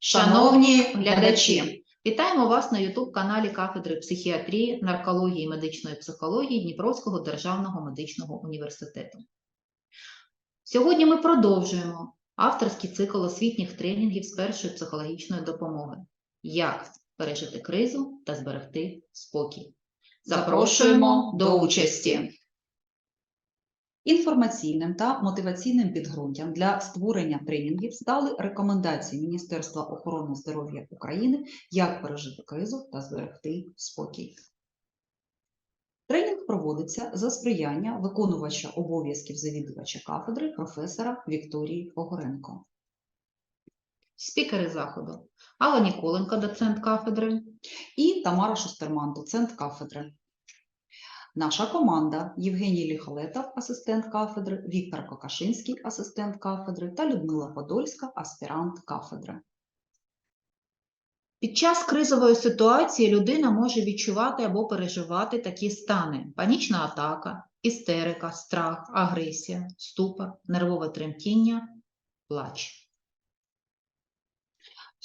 Шановні глядачі, вітаємо вас на YouTube-каналі кафедри психіатрії, наркології і медичної психології Дніпровського державного медичного університету. Сьогодні ми продовжуємо авторський цикл освітніх тренінгів з першої психологічної допомоги. Як пережити кризу та зберегти спокій. Запрошуємо до участі. Інформаційним та мотиваційним підґрунтям для створення тренінгів стали рекомендації Міністерства охорони здоров'я України, як пережити кризу та зберегти спокій. Тренінг проводиться за сприяння виконувача обов'язків завідувача кафедри професора Вікторії Огоренко. Спікери заходу Алла Ніколенко, доцент кафедри, і Тамара Шустерман, доцент кафедри. Наша команда Євгеній Ліхолетов, асистент кафедри, Віктор Кокашинський, асистент кафедри та Людмила Подольська, аспірант кафедри. Під час кризової ситуації людина може відчувати або переживати такі стани: панічна атака, істерика, страх, агресія, ступор, нервове тремтіння, плач.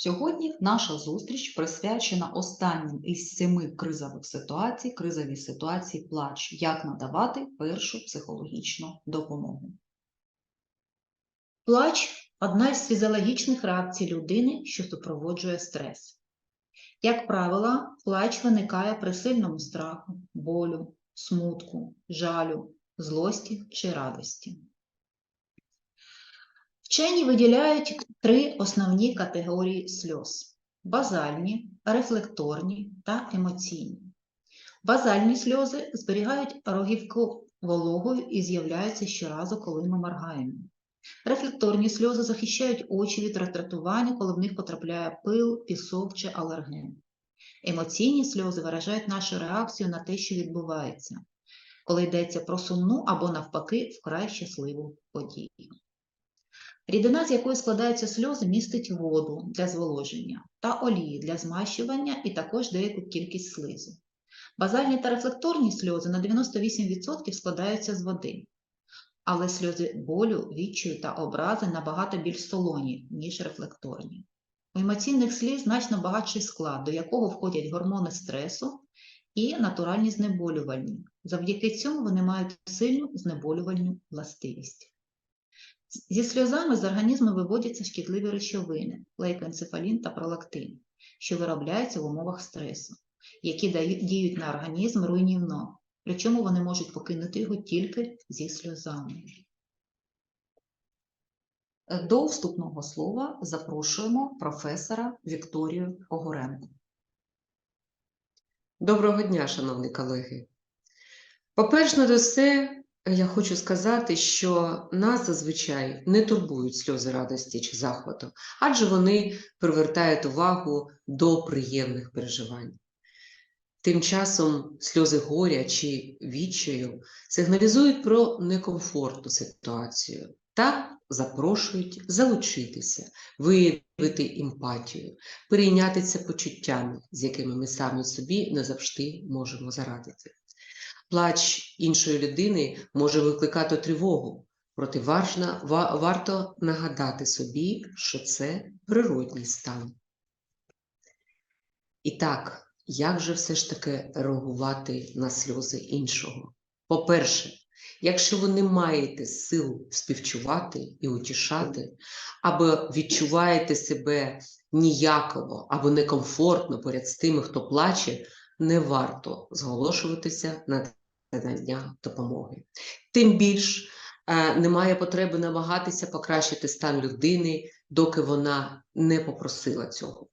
Сьогодні наша зустріч присвячена останнім із семи кризових ситуацій, кризовій ситуації плач, як надавати першу психологічну допомогу. Плач одна із фізіологічних реакцій людини, що супроводжує стрес. Як правило, плач виникає при сильному страху, болю, смутку, жалю, злості чи радості. Вчені виділяють три основні категорії сльоз: базальні, рефлекторні та емоційні. Базальні сльози зберігають рогівку вологою і з'являються щоразу, коли ми моргаємо. Рефлекторні сльози захищають очі від ретратування, коли в них потрапляє пил, пісок чи алерген. Емоційні сльози виражають нашу реакцію на те, що відбувається, коли йдеться про сумну або навпаки вкрай щасливу подію. Рідина, з якої складаються сльози, містить воду для зволоження та олії для змащування і також деяку кількість слизу. Базальні та рефлекторні сльози на 98% складаються з води, але сльози болю, відчаю та образи набагато більш солоні, ніж рефлекторні. У емоційних сліз значно багатший склад, до якого входять гормони стресу і натуральні знеболювальні. Завдяки цьому вони мають сильну знеболювальну властивість. Зі сльозами з організму виводяться шкідливі речовини, лейкоенцефалін та пролактин, що виробляються в умовах стресу, які діють на організм руйнівно, причому вони можуть покинути його тільки зі сльозами. До вступного слова запрошуємо професора Вікторію Огоренко. Доброго дня, шановні колеги. По-перше, все, я хочу сказати, що нас зазвичай не турбують сльози радості чи захвату, адже вони привертають увагу до приємних переживань. Тим часом сльози горя чи відчаю сигналізують про некомфортну ситуацію та запрошують залучитися, виявити емпатію, перейнятися почуттями, з якими ми самі собі не завжди можемо зарадити. Плач іншої людини може викликати тривогу, проте важна, ва, варто нагадати собі, що це природній стан. І так, як же все ж таки реагувати на сльози іншого? По-перше, якщо ви не маєте сил співчувати і утішати, або відчуваєте себе ніяково або некомфортно поряд з тими, хто плаче, не варто зголошуватися на надання допомоги. Тим більш е, немає потреби намагатися покращити стан людини, доки вона не попросила цього.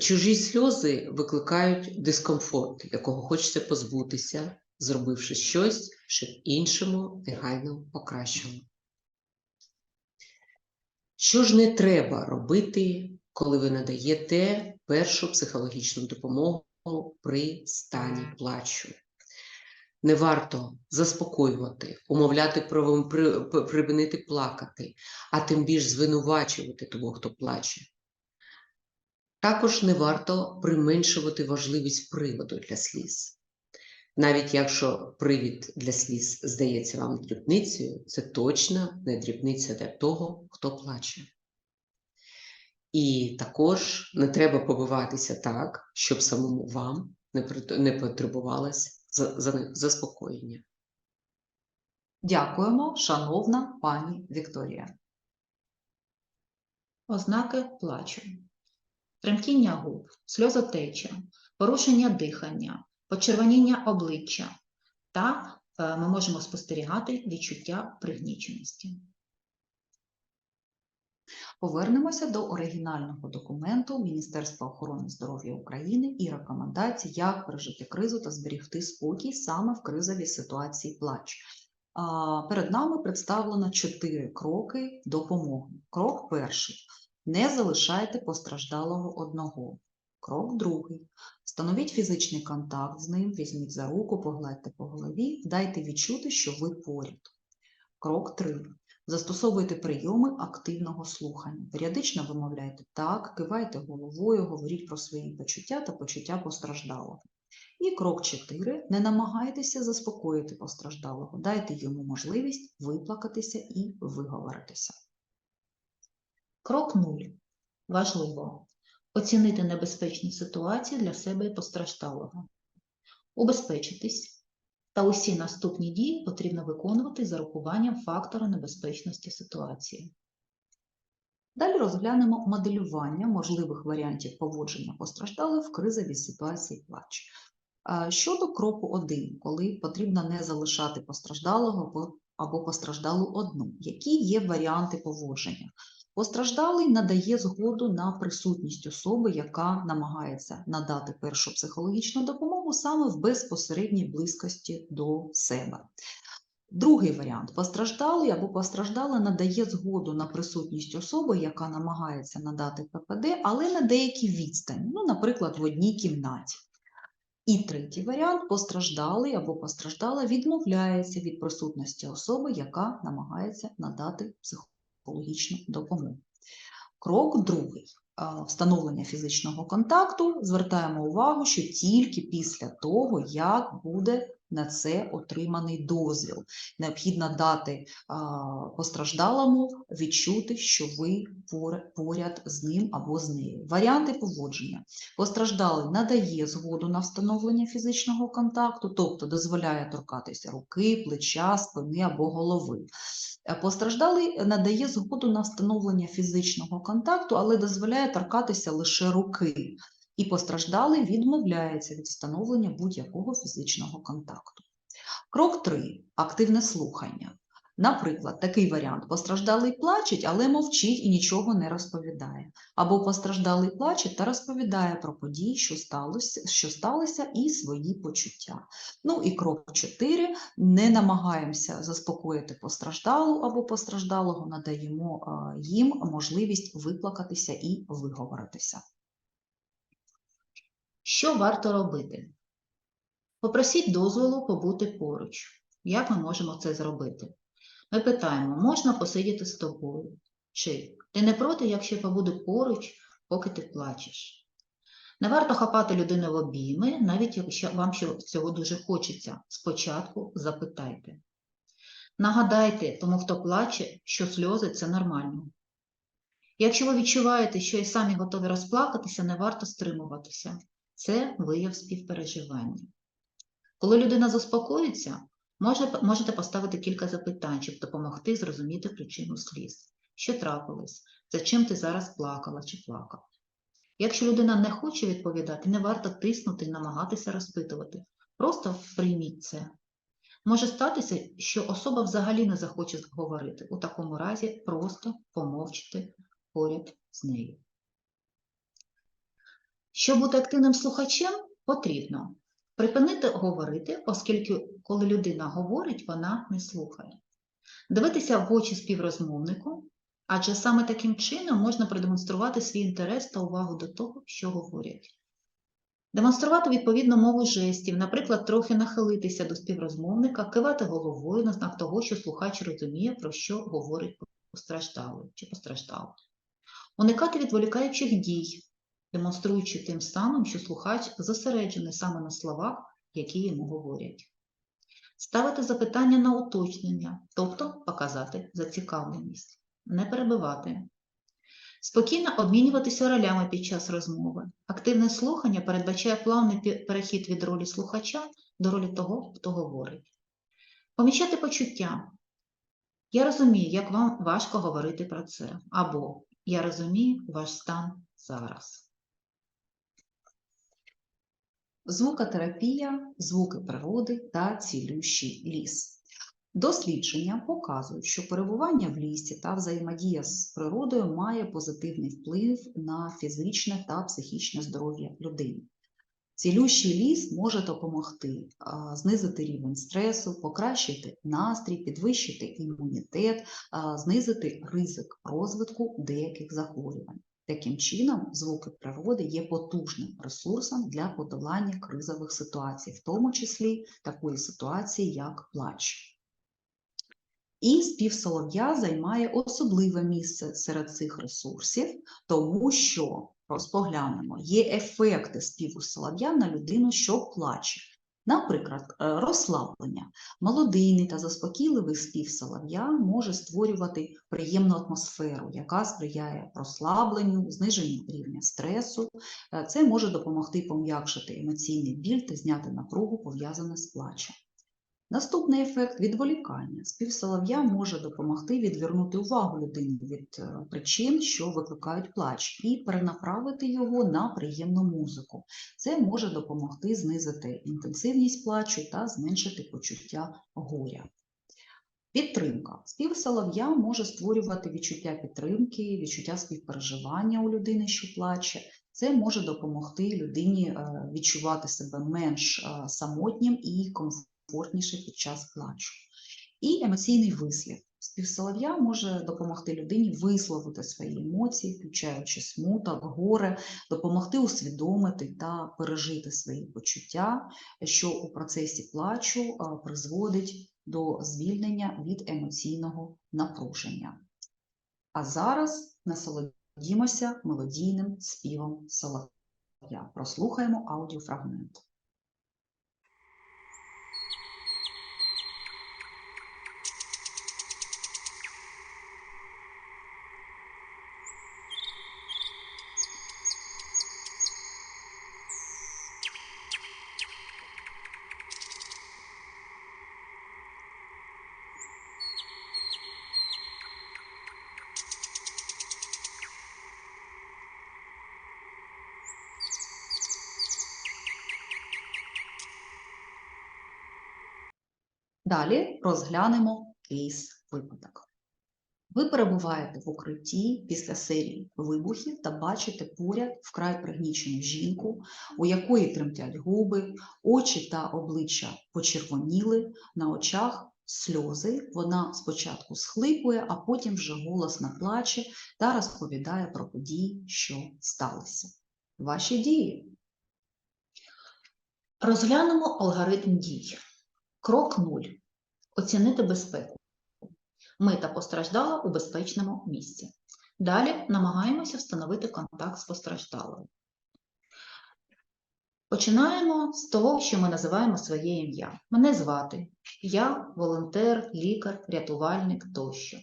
Чужі сльози викликають дискомфорт, якого хочеться позбутися, зробивши щось, щоб іншому негайно покращило. Що ж не треба робити, коли ви надаєте першу психологічну допомогу при стані плачу? Не варто заспокоювати, умовляти припинити плакати, а тим більш звинувачувати того, хто плаче. Також не варто применшувати важливість приводу для сліз. Навіть якщо привід для сліз здається вам дрібницею, це точно не дрібниця для того, хто плаче. І також не треба побиватися так, щоб самому вам не, прит- заспокоєння. Дякуємо, шановна пані Вікторія. Ознаки плачу. Тремтіння губ, сльозотеча, порушення дихання, почервоніння обличчя та е, ми можемо спостерігати відчуття пригніченості. Повернемося до оригінального документу Міністерства охорони здоров'я України і рекомендацій, як пережити кризу та зберігти спокій саме в кризовій ситуації плач. Перед нами представлено чотири кроки допомоги. Крок перший. Не залишайте постраждалого одного. Крок другий. Встановіть фізичний контакт з ним, візьміть за руку, погладьте по голові, дайте відчути, що ви поряд. Крок 3. Застосовуйте прийоми активного слухання. Періодично вимовляйте так, кивайте головою, говоріть про свої почуття та почуття постраждалого. І крок 4. Не намагайтеся заспокоїти постраждалого, дайте йому можливість виплакатися і виговоритися. Крок 0. Важливо оцінити небезпечні ситуації для себе і постраждалого, убезпечитись, та усі наступні дії потрібно виконувати з урахуванням фактора небезпечності ситуації. Далі розглянемо моделювання можливих варіантів поводження постраждалих в кризовій ситуації плач. Щодо кроку 1, коли потрібно не залишати постраждалого або- постраждалу одну, які є варіанти поводження? Постраждалий надає згоду на присутність особи, яка намагається надати першу психологічну допомогу саме в безпосередній близькості до себе. Другий варіант постраждалий або постраждала надає згоду на присутність особи, яка намагається надати ППД, але на деякій відстані, ну, наприклад, в одній кімнаті. І третій варіант постраждалий або постраждала відмовляється від присутності особи, яка намагається надати психологічну допомогу. Крок другий. Встановлення фізичного контакту. Звертаємо увагу, що тільки після того, як буде на це отриманий дозвіл. Необхідно дати постраждалому відчути, що ви поряд з ним або з нею. Варіанти поводження. Постраждалий надає згоду на встановлення фізичного контакту, тобто дозволяє торкатися руки, плеча, спини або голови. Е, Постраждалий надає згоду на встановлення фізичного контакту, але дозволяє торкатися лише руки. І постраждалий відмовляється від встановлення будь-якого фізичного контакту. Крок 3. Активне слухання. Наприклад, такий варіант: постраждалий плачеть, але мовчить і нічого не розповідає. Або постраждалий плаче та розповідає про події, що сталося, що сталося, і свої почуття. Ну і крок 4. Не намагаємося заспокоїти постраждалу або постраждалого, надаємо їм можливість виплакатися і виговоритися. Що варто робити? Попросіть дозволу побути поруч. Як ми можемо це зробити? Ми питаємо, можна посидіти з тобою? Чи ти не проти, якщо я побуду поруч, поки ти плачеш? Не варто хапати людину в обійми, навіть якщо вам цього дуже хочеться. Спочатку запитайте. Нагадайте тому, хто плаче, що сльози це нормально. Якщо ви відчуваєте, що і самі готові розплакатися, не варто стримуватися. Це вияв співпереживання. Коли людина заспокоїться, можете поставити кілька запитань, щоб допомогти зрозуміти причину сліз. Що трапилось? За чим ти зараз плакала чи плакав? Якщо людина не хоче відповідати, не варто тиснути і намагатися розпитувати. Просто прийміть це. Може статися, що особа взагалі не захоче говорити. У такому разі просто помовчте поряд з нею. Щоб бути активним слухачем, потрібно припинити говорити, оскільки коли людина говорить, вона не слухає. Дивитися в очі співрозмовнику, адже саме таким чином можна продемонструвати свій інтерес та увагу до того, що говорять. Демонструвати відповідну мову жестів, наприклад, трохи нахилитися до співрозмовника, кивати головою на знак того, що слухач розуміє, про що говорить постраждалий чи постраждалий. Уникати відволікаючих дій, демонструючи тим самим, що слухач зосереджений саме на словах, які йому говорять. Ставити запитання на уточнення, тобто показати зацікавленість, не перебивати. Спокійно обмінюватися ролями під час розмови. Активне слухання передбачає плавний перехід від ролі слухача до ролі того, хто говорить. Помічати почуття. Я розумію, як вам важко говорити про це. Або я розумію ваш стан зараз. Звукотерапія, звуки природи та цілющий ліс. Дослідження показують, що перебування в лісі та взаємодія з природою має позитивний вплив на фізичне та психічне здоров'я людини. Цілющий ліс може допомогти знизити рівень стресу, покращити настрій, підвищити імунітет, знизити ризик розвитку деяких захворювань. Таким чином, звуки природи є потужним ресурсом для подолання кризових ситуацій, в тому числі такої ситуації, як плач. І спів солов'я займає особливе місце серед цих ресурсів, тому що, розпоглянемо, є ефекти співу солов'я на людину, що плаче. Наприклад, е, розслаблення. Молодийний та заспокійливий спів солов'я може створювати приємну атмосферу, яка сприяє розслабленню, зниженню рівня стресу. Е, Це може допомогти пом'якшити емоційний біль та зняти напругу, пов'язану з плачем. Наступний ефект відволікання. Спів солов'я може допомогти відвернути увагу людини від е, причин, що викликають плач, і перенаправити його на приємну музику. Це може допомогти знизити інтенсивність плачу та зменшити почуття горя. Підтримка. Спів солов'я може створювати відчуття підтримки, відчуття співпереживання у людини, що плаче. Це може допомогти людині е, відчувати себе менш е, самотнім і комфортніше під час плачу. І емоційний вислів. Спів солов'я може допомогти людині висловити свої емоції, включаючи смуток, горе, допомогти усвідомити та пережити свої почуття, що у процесі плачу призводить до звільнення від емоційного напруження. А зараз насолодімося мелодійним співом солов'я. Прослухаємо аудіофрагмент. Далі розглянемо кейс-випадок. Ви перебуваєте в укритті після серії вибухів та бачите поряд вкрай пригнічену жінку, у якої тремтять губи, очі та обличчя почервоніли, на очах сльози. Вона спочатку схлипує, а потім вже голосно плаче та розповідає про події, що сталися. Ваші дії. Розглянемо алгоритм дій. Крок 0. Оцінити безпеку. Ми та постраждала у безпечному місці. Далі намагаємося встановити контакт з постраждалою. Починаємо з того, що ми називаємо своє ім'я. Мене звати. Я волонтер, лікар, рятувальник тощо.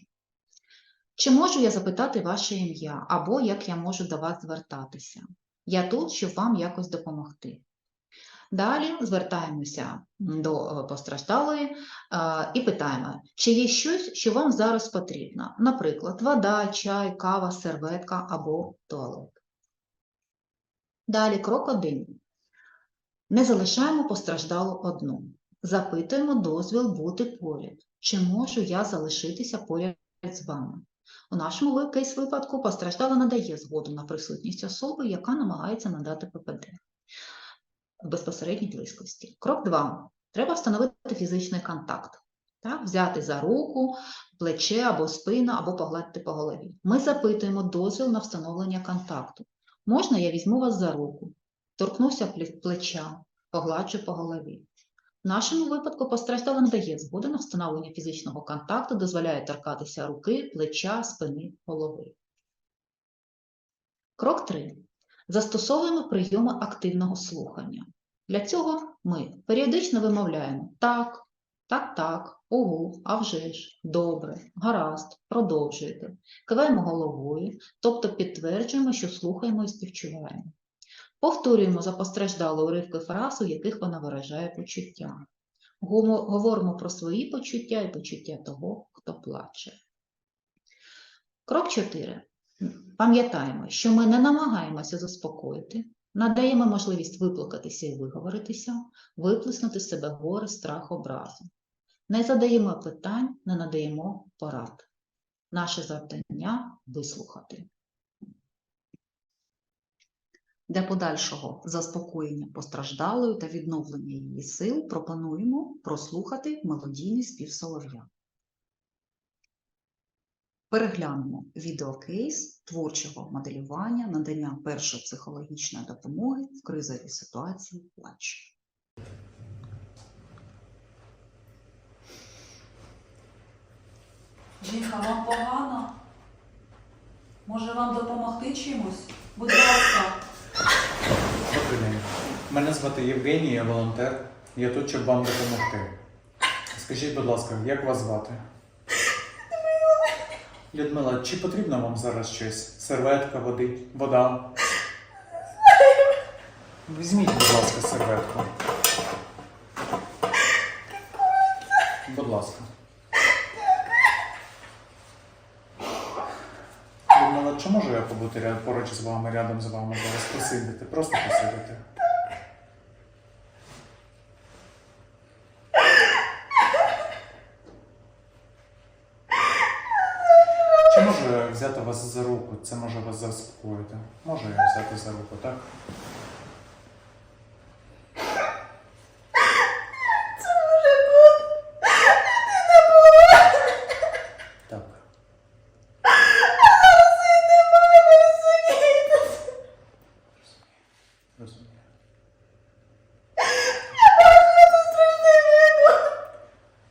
Чи можу я запитати ваше ім'я або як я можу до вас звертатися? Я тут, щоб вам якось допомогти. Далі звертаємося до е, постраждалої е, і питаємо, чи є щось, що вам зараз потрібно, наприклад, вода, чай, кава, серветка або туалет. Далі крок 1. Не залишаємо постраждалу одну. Запитуємо дозвіл бути поряд. Чи можу я залишитися поряд з вами? У нашому кейс-випадку постраждала надає згоду на присутність особи, яка намагається надати ППД безпосередній близькості. Крок 2. Треба встановити фізичний контакт. Так? Взяти за руку, плече або спину, або погладити по голові. Ми запитуємо дозвіл на встановлення контакту. Можна я візьму вас за руку, торкнуся плеча, погладжу по голові. В нашому випадку постраждала не дає згоди на встановлення фізичного контакту, дозволяє торкатися руки, плеча, спини, голови. Крок 3. Застосовуємо прийоми активного слухання. Для цього ми періодично вимовляємо так, Так, так, угу, а вже ж, добре, гаразд, продовжуйте. Киваємо головою, тобто підтверджуємо, що слухаємо і співчуваємо. Повторюємо за постраждалою уривки фраз, у яких вона виражає почуття. Говоримо про свої почуття і почуття того, хто плаче. Крок 4. Пам'ятаємо, що ми не намагаємося заспокоїти, надаємо можливість виплакатися і виговоритися, виплеснути себе горе, страх, образу. Не задаємо питань, не надаємо порад. Наше завдання вислухати. Для подальшого заспокоєння постраждалої та відновлення її сил пропонуємо прослухати мелодійний спів солов'я. Переглянемо відеокейс творчого моделювання, надання першої психологічної допомоги в кризовій ситуації плачу. Жінка, вам погано? Може вам допомогти чимось? Будь ласка. Добрий день. Мене звати Євгеній, я волонтер. Я тут, щоб вам допомогти. Скажіть, будь ласка, як вас звати? Людмила, чи потрібно вам зараз щось? Серветка, води, вода? Візьміть, будь ласка, серветку. Будь ласка. Людмила, чи можу я побути поруч з вами, рядом з вами зараз посидіти? Просто посидіти. Чи можу я взяти вас за руку? Це може вас заспокоїти. Може я взяти за руку, так? Розумію.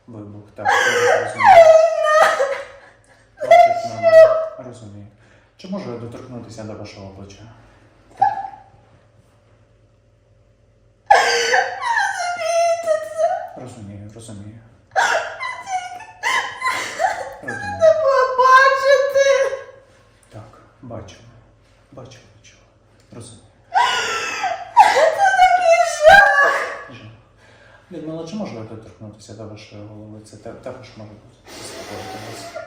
Вибух, так, я розумію. Хлопчик нормально, розумію. Чи можу я доторкнутися до вашого плеча? Розумію, розумію. Розумію. Так, бачу. Бачу, бачу. Розумію. Жах. Людмила, чи можу я доторкнутися до вашої голови? Це та- також може бути заспокоїти вас.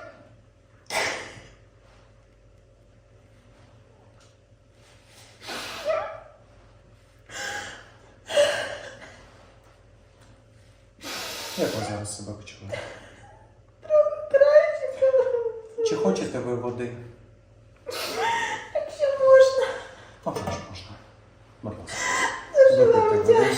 Як ви зараз себе почуваєте? Чи хочете ви води? Якщо можна, чи можна. Будь ласка. Випийте води.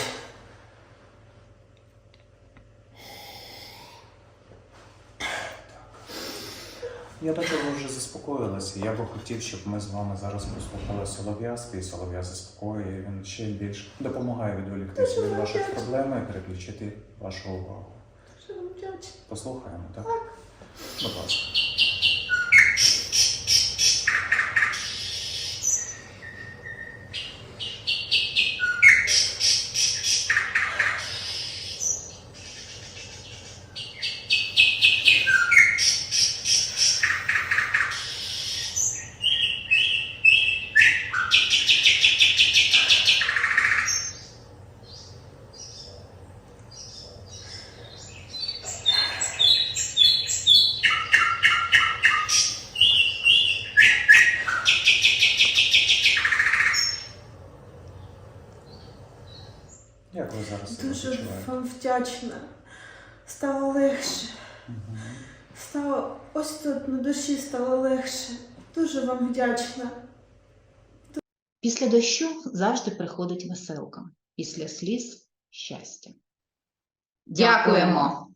Я бачу, ви вже заспокоїлися. Я би хотів, щоб ми з вами зараз послухали Солов'я, спів Солов'я заспокоює, він ще більш допомагає відволіктися від ваших проблем і переключити вашу увагу. Послухаємо, так? Будь ласка. Як ви зараз себе Дуже почуваєте? вам вдячна. Стало легше. Стало ось тут на душі стало легше. Дуже вам вдячна. Після дощу завжди приходить веселка, після сліз щастя. Дякуємо.